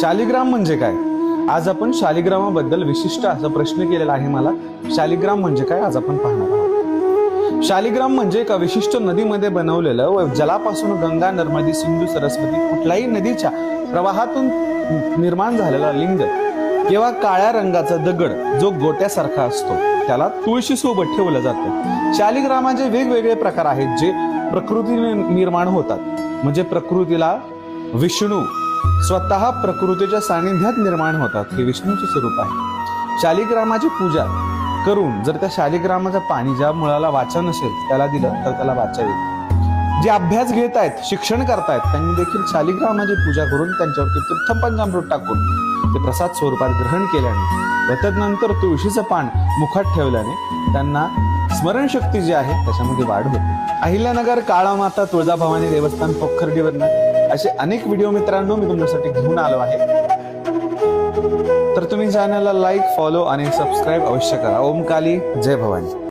शालिग्राम म्हणजे काय? आज आपण शालिग्रामाबद्दल विशिष्ट असा प्रश्न केलेला आहे मला. शालिग्राम म्हणजे काय? आज आपण पाहणार आहोत. शालिग्राम म्हणजे एका विशिष्ट नदीमध्ये बनवलेलं व जलापासून गंगा नर्मदी सिंधू सरस्वती कुठल्याही नदीच्या प्रवाहातून निर्माण झालेला लिंग किंवा काळ्या रंगाचा दगड जो गोट्यासारखा असतो. त्याला तुळशी सोबत ठेवलं जातं. शालिग्रामाचे वेगवेगळे प्रकार आहेत जे प्रकृतीने निर्माण होतात. म्हणजे प्रकृतीला विष्णू स्वतः प्रकृतीच्या सानिध्यात निर्माण होतात हे विष्णूचे स्वरूप आहे. शालिग्रामाची पूजा करून जर त्या शालिग्रामाचं पाणी ज्या मुळाला वाचा नसेल त्याला दिलं तर त्याला वाचा येईल. जे अभ्यास घेत आहेत शिक्षण करतायत त्यांनी देखील शालिग्रामाची पूजा करून त्यांच्यावरती तीर्थ पंचामृत टाकून ते प्रसाद स्वरूपात ग्रहण केल्याने व तदनंतर तुळशीचं पान मुखात ठेवल्याने त्यांना स्मरणशक्ती जी आहे त्याच्यामध्ये वाढ होते. अहिल्यानगर काळामाता तुळजाभवानी देवस्थान पोखर्डीवरनं असे अनेक व्हिडिओ मित्रांनो मी तुमच्यासाठी घेऊन आलो आहे. तर तुम्ही चॅनलला लाईक फॉलो आणि सबस्क्राईब अवश्य करा. ओम काली जय भवानी.